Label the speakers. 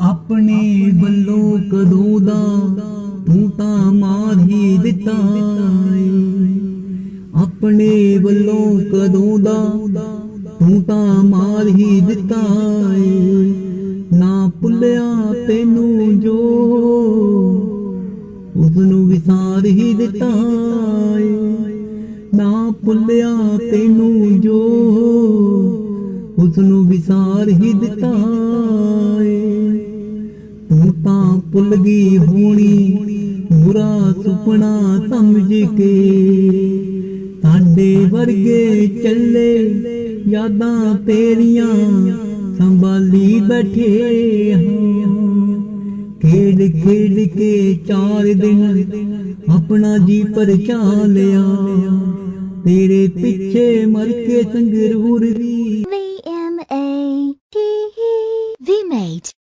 Speaker 1: ਆਪਣੇ ਵੱਲੋਂ ਕਦੋਂ ਦਾ ਤੂੰ ਤਾਂ ਮਾਰ ਹੀ ਦਿੱਤਾ ਏ। ਆਪਣੇ ਵੱਲੋਂ ਕਦੋਂ ਦਾ ਤੂੰ ਤਾਂ ਮਾਰ ਹੀ ਦਿੱਤਾ ਏ। ਨਾ ਭੁੱਲਿਆ ਤੈਨੂੰ ਜੋ ਉਸ ਨੂੰ ਵਿਸਾਰ ਹੀ ਦਿੱਤਾ ਏ। ਨਾ ਭੁੱਲਿਆ ਤੈਨੂੰ ਜੋ ਉਸ ਨੂੰ ਵਿਸਾਰ ਹੀ ਦਿੱਤਾ ਏ ਭੁੱਲ ਗਈ ਹੋਣੀ ਬੁਰਾ ਸੁਪਨਾ ਸਮਝ ਕੇ। ਸਾਡੇ ਵਰਗੇ ਚੱਲੇ, ਯਾਦਾਂ ਤੇਰੀਆਂ ਸੰਭਾਲੀ ਬੈਠੇ ਹਾਂ। ਖੇਡ ਖੇਡ ਕੇ ਚਾਰ ਦਿਨ ਆਪਣਾ ਜੀ ਪਰਚਾ ਲਿਆ। ਤੇਰੇ ਪਿੱਛੇ ਮਰ ਕੇ ਸੰਗਰੂਰ ਦੀ
Speaker 2: V M A T E V mate